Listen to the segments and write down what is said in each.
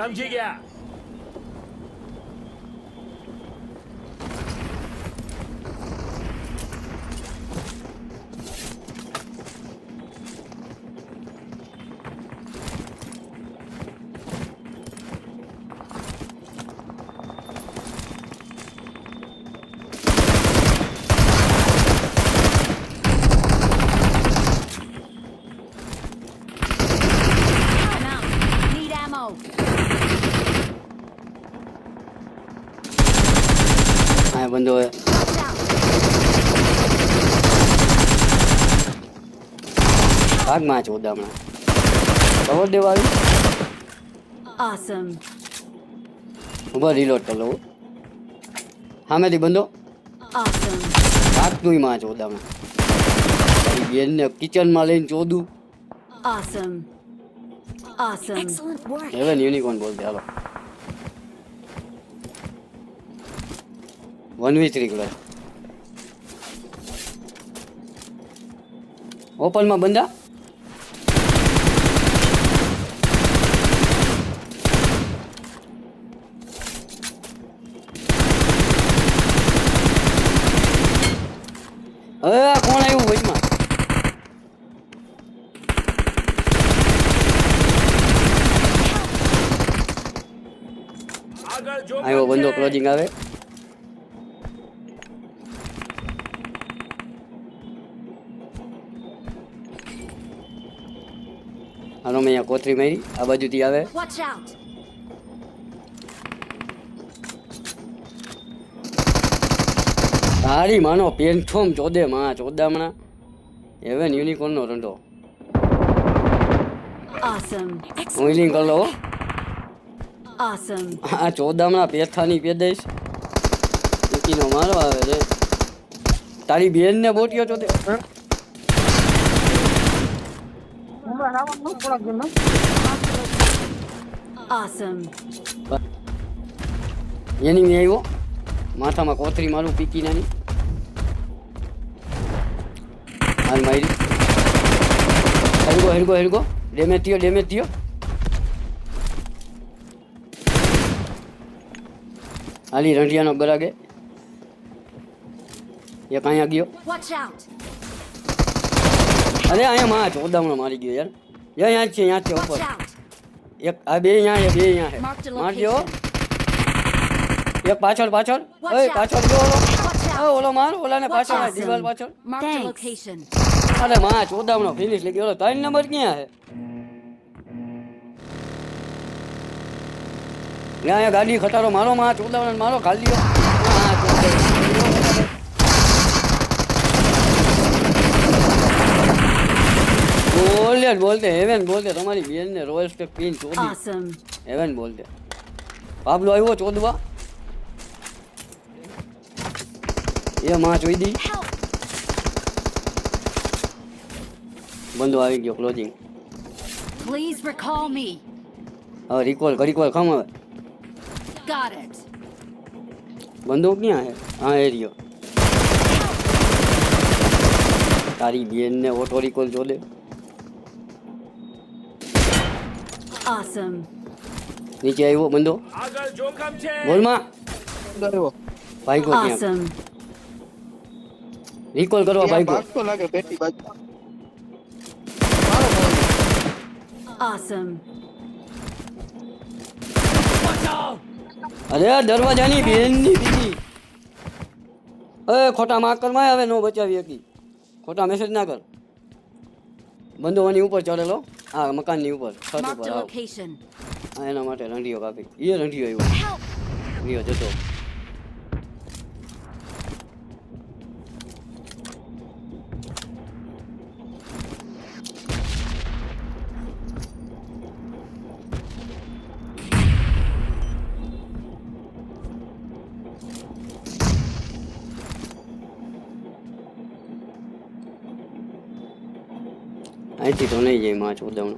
સમજી ગયા ભાગમાં છો હમણાં ખબર દેવાળી Awesome. ઊભા રિલોડ કરી લઉં સામેથી બંધો Awesome. ભાગતું માં છો હમણાં બેનને કિચનમાં લઈને ચોદું Awesome. Awesome. Excellent work. હવે યુનિકોર્ન બોલતે હાલો વન વી થ્રી ઓપનમાં બંધા હવે આ કોણ આવ્યું વચમાં આગળ જો ક્લોઝિંગ આવે હાલો મેં અહીંયા કોથરી મારી આ બાજુથી આવે તારી માનો પેન્થોમ ચોદે માં ચોદામણા એવન યુનિકોર્નનો રંડો Awesome. ઓઇલિંગ કરી. Awesome. આ ચોદામણા પેથાની પેદાઈશ. મૂકીનો મારો આવે છે તારી બેન ને ચોદે Awesome. એની મેં આવ્યો. માથામાં કોથરી મારું પીકી નાની. હાલ મારી. હેરગો હેરગો હેરગો ડેમેજ થયો ડેમેજ થયો. હાલી રંઢિયાનો બરાગે એક અહીંયા ગયો Watch out. અરે અહીંયા માં ચોદામણો મારી ગયો યાર યા અહીંયા છે અહીંયા છે Watch ઉપર. એક આ બે અહીંયા છે બે અહીંયા છે મારજો. એક પાછળ પાછળ ઓય. પાછળ ગયો ઓલો. ઓલો માર ઓલાને પાછળ. દિવાલ પાછળ. અરે માં ચોદામણો ફિનિશ લઈ ગયો ઓલો ત્રણ નંબર ક્યાં છે ત્યાં અહીંયા ગાડી ખટારો મારો માં ચોદાવાનો મારો ખાલી. બોલે બોલતે હેવન બોલતે તમારી બેન ને રોયલ સ્ટેપ પિન ચોદી. હેવન બોલતે પાબલો આવ્યો ચોદવા. એ માં જોઈ દી. બંધો આવી ગયો ક્લોઝિંગ પ્લીઝ રિકોલ રિકોલ ખમ હવે Got it. બંદૂક ક્યાં હે હા એ રહ્યો તારી બેન ને ઓટો રિકોલ જોડે Awesome. નીચે આવ્યો બંદો આગળ જોખમ છે બોલમાં ભાઈકો ત્યાં Awesome. રિકોલ કરવા ભાઈકો ભાગતો લાગે પેટી બાજુ Awesome. અરે દરવાજાની બેનની બીજી અરે ખોટા માક કર હવે નો બચાવી શકી ખોટા મેસેજ ના કર. બંધોવાની ઉપર ચડેલો. આ મકાનની ઉપર છત ઉપર એના માટે રંડીઓ કાપી. એ રંડીઓ આવ્યો. રંડીઓ જતો. અહીંથી તો નહીં જાય માં ચોદવણ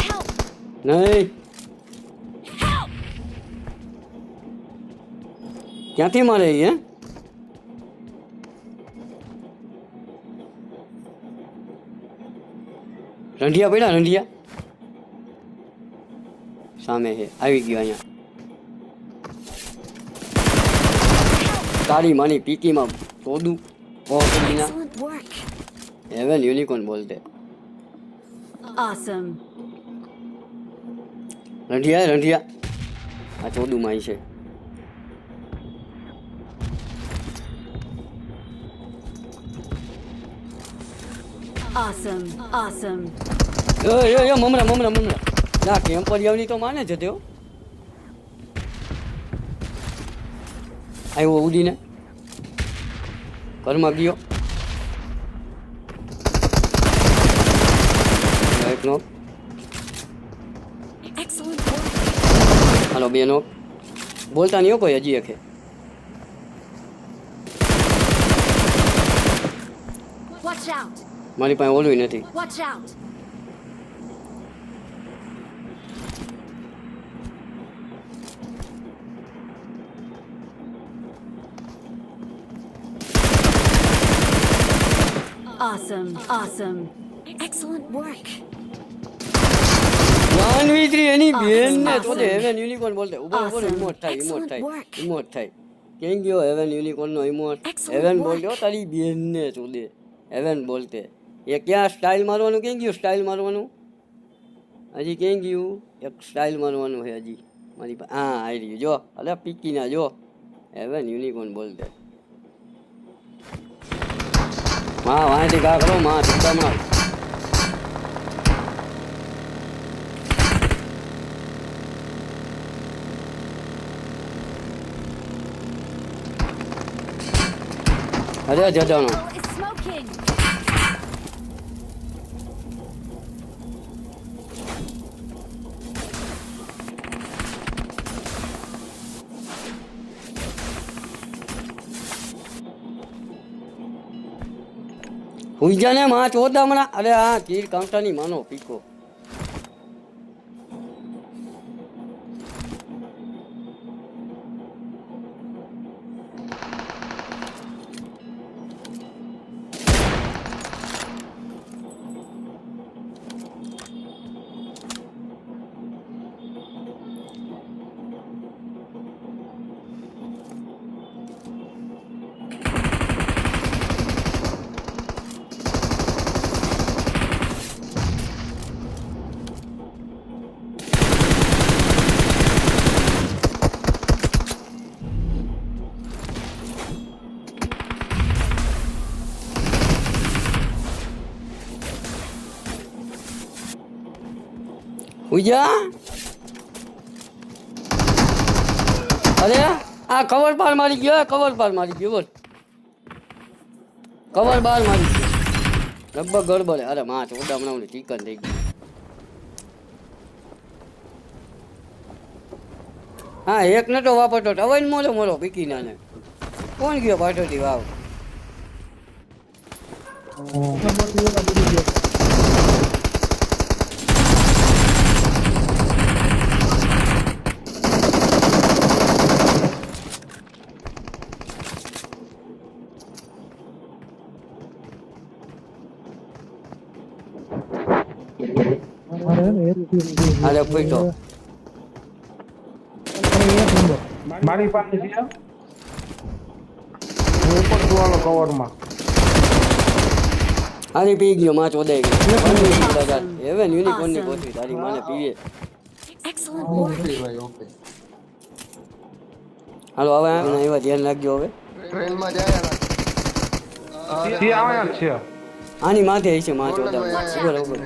Help. નહીં Help. ક્યાંથી મારે એ હે રંઢિયા પડ્યા રંઢિયા સામે છે. આવી ગયો અહીંયા. તારી માની પીકીમાં તોડું ઓહના હેવન યુનિકોર્ન બોલતે. ઓસમ રંઢિયા રંઢિયા. આ ચોદું માં છે. Awesome. Awesome. એ એ એ મમરા મમરા મમરા. ના કેમ્પરિયાવની તો માને છે તેઓ. આવ્યો ઉડીને. ઘરમાં ગયો. એક નો Excellent work. હાલો બે નો બોલતા નહીં કોઈ હજી એકે. મારી પાસે ઓલું નથી. Awesome. Awesome. Excellent work. માનવી ત્રી એની બેન ને તો. હેવન યુનિકોર્ન બોલતે ઊભો Awesome. ઇમોટ થાય ઇમોટ થાય. ઇમોટ થાય કેમ ગયો હેવન યુનિકોર્ન નો ઇમોટ હેવન. બોલ્યો તારી બેન ને ચોદે હેવન બોલતે એ ક્યાં સ્ટાઇલ મારવાનું કેમ ગયું સ્ટાઇલ મારવાનું હજી કેમ ગયું એક સ્ટાઇલ મારવાનું છે હજી મારી પાસે હા આવી રહ્યું જો અલે પીકી ના જો હેવન યુનિકોર્ન બોલતે માં વાંચી કા કરો માં ચિંતામણા અરે જજાનો. Oh, it's smoking. હુઈ જા ને માં ચોદામણા અરે હા તીર કાંટાની માનો પીકો હુઈ અરે, આ કવર પાર મારી ગયો કવર પાર મારી ગયો, બોલ. કવર બાર મારી ગયો. લગભગ ગડબડ, અરે માં હમણાં ચિકન થઈ ગયું હા, એક નતો વાપરતો હવે મોલો મોલો પીકી નાને કોણ ગયો પાટોથી વાવ? પીટો મારી પાસે છે. હું ઉપર કવરમાં. આની પી ગયો માં ચોદાઈ ગયો. હવે યુનિકોર્નની કોથળી તારી માને પીએ. હાલો હવે આના એવા ધ્યાન રાખજો હવે. ટ્રેનમાં જાય આની માથે છે માં ચોદા ઉપર ઉપર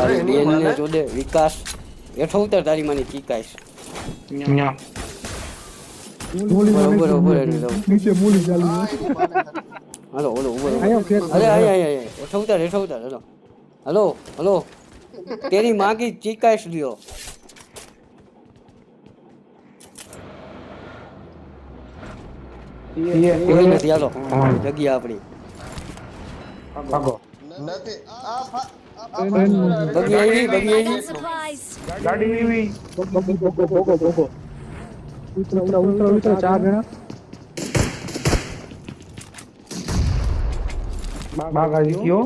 તારી બેન ને જોડે વિકાસ એઠો ઉતર તારી મને. નીચે મૂલી ચાલુ હાલો અરે આય આય આય. હેઠો ઉતર હેઠો ઉતર હલો. Hello hello. તેરી માં ચીકાઈશ લ્યો. કોઈ નથી હાલો. જગ્યા આપણી. નથી. આ બગી આવી બગી આવી ગાડી આવી supplies. ગાડી એવી ઉતરા ઉતરા ઉતરા ચાર જણા બાગાજી કયો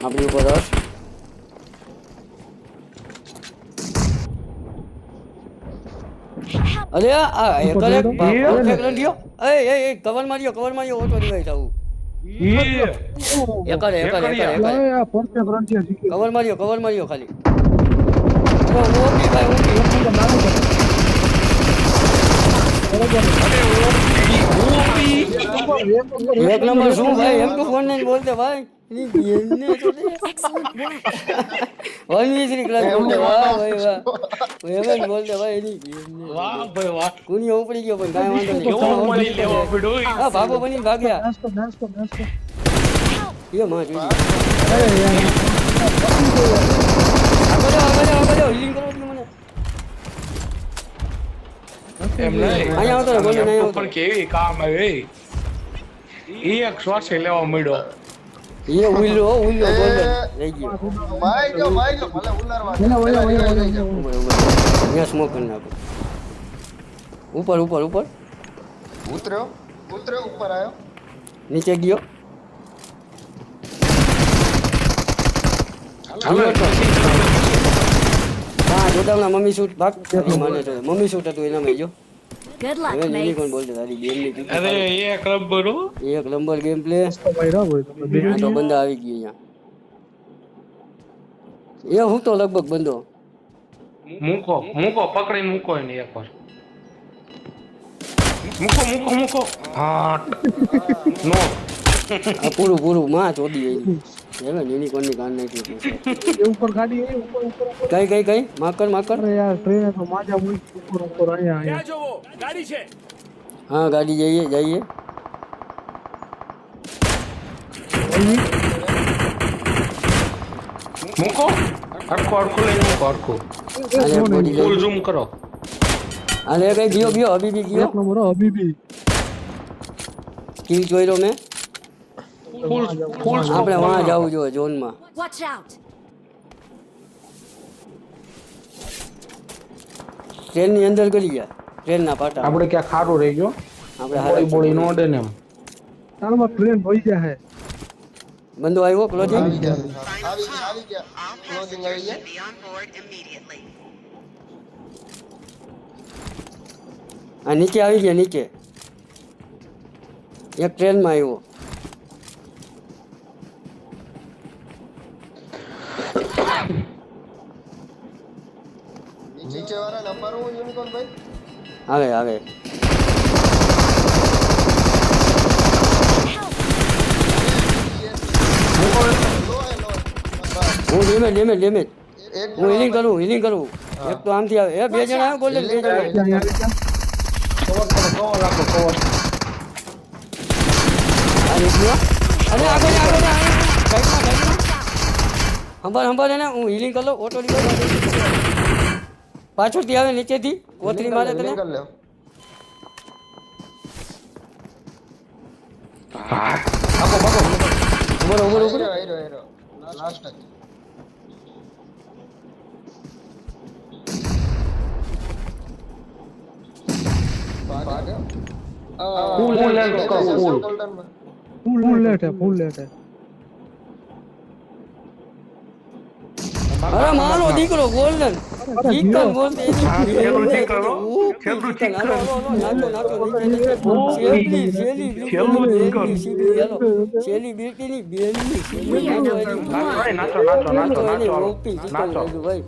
આપણી ઉપર રસ અરે આ એક જ એક પરફેક્ટ રંડિયો એ એ એ કવર માર્યો કવર માર્યો ઓટો ડિવાઈસ આવું. ઈ? એક જ એક જ એક જ એક જ ઓય આ પરફેક્ટ રન છે? કવર માર્યો કવર માર્યો ખાલી. ઓ, ઓપી ભાઈ ઓપી એક નંબર શું ભાઈ? એમ તો ફોન નહીં બોલતે ભાઈ. ઉપડી ગયો પણ ભાગો બની ભાગ્યા કેવી કામ આવે. ઈ એક શ્વાસ લેવા મળ્યો. એ ઉલ્લો ઉલ્લો golden. રહી ગયો મારી ગયો મારી ગયો. ભલે ઉલારવા દે. ઓલા, ઓલા, ઓલા, સ્મોક કરી નાખો. ઉપર ઉપર ઉપર. ઉતર્યો ઉતર્યો ઉપર આવ્યો. નીચે ગયો. હાલો, હા જોડાવના મમ્મી શૂટ ભાગ. માને તો. મમ્મી શૂટ હતું એનામાં જો Good luck, અરે એક હો. એક નંબર ગેમ પ્લે તો બંદા આવી ગયો અહીંયા. એ હું તો લગભગ બંધો મૂકો મૂકો પકડીને મૂકો એને એકવાર. મૂકો મૂકો મૂકો. હા. નો પૂરું પૂરું માં ચોદી આવી હવે યુનિકોર્નની કાન નાખી એટલે. એ ઉપર ગાડી એ ઉપર ઉપર. કઈ કઈ કઈ? માકર માકર અરે યાર ટ્રેન તો માજા મૂકી ઉપર ઉપર અહીંયા અહીંયા. હા ગાડી જઈએ જઈએ. મૂકો. હરખું હરખું લઈ મૂકો હરખું ફૂલ ઝૂમ કરો. આલે કઈ ગયો ગયો હબીબી ગયો? એક નંબર હબીબી કિલ જોઈ મેં. ફૂલ ફૂલ આપણે વાં જવું જોઈએ ઝોનમાં. Watch out. ટ્રેનની અંદર કરી ગયા. ટ્રેનના પાટા. આપણે ક્યાં ખારું રહી ગયો? આપણે બોળી બોળી નો હારા અડે ને એમ. તારમાં ટ્રેન વહી જાય બંધો આવ્યો ક્લોઝિંગ આવી ગયા. આવી ગયા. આવી ગયા. ક્લોઝિંગ આવી ગયા. be on board immediately. આ નીચે આવી ગયા નીચે. એક ટ્રેનમાં આવ્યો. નીચે વાળા નંબર હું યુનિકોર્ન ભાઈ આવે આવે લો હે લો બસ હું ડેમેજ ડેમેજ ડેમેજ એક હું હિલિંગ કરું હિલિંગ કરું એક તો આમથી આવે એ બે જણા આવે ગોલ્ડન બે જણા ત્યાં આવી ગયા કવર કરો કવર રાખો કવર આ રીતનું અને આગળ આગળ સાઈડમાં સાઈડમાં સંભાળ સંભાળ એને હું હિલિંગ કરી લઉં ઓટો રિવર્સ પાછળથી આવે નીચેથી? કોથળી મારે તને? લ્યો. ભાગો ઉપર ઊભો રહો. હીરો હીરો લાસ્ટ જ. ફૂલ લેન્ડ કરો ફૂલ. ગોલ્ડનમાં ફૂલ ફૂલ લેટ હે ફૂલ લેટ હે અરે મારો દીકરો ગોલ્ડન ચિકન. નાચો નાચો ભાઈ, તો એને નાચો ઓપી ચિકન નાચો લાગ્યું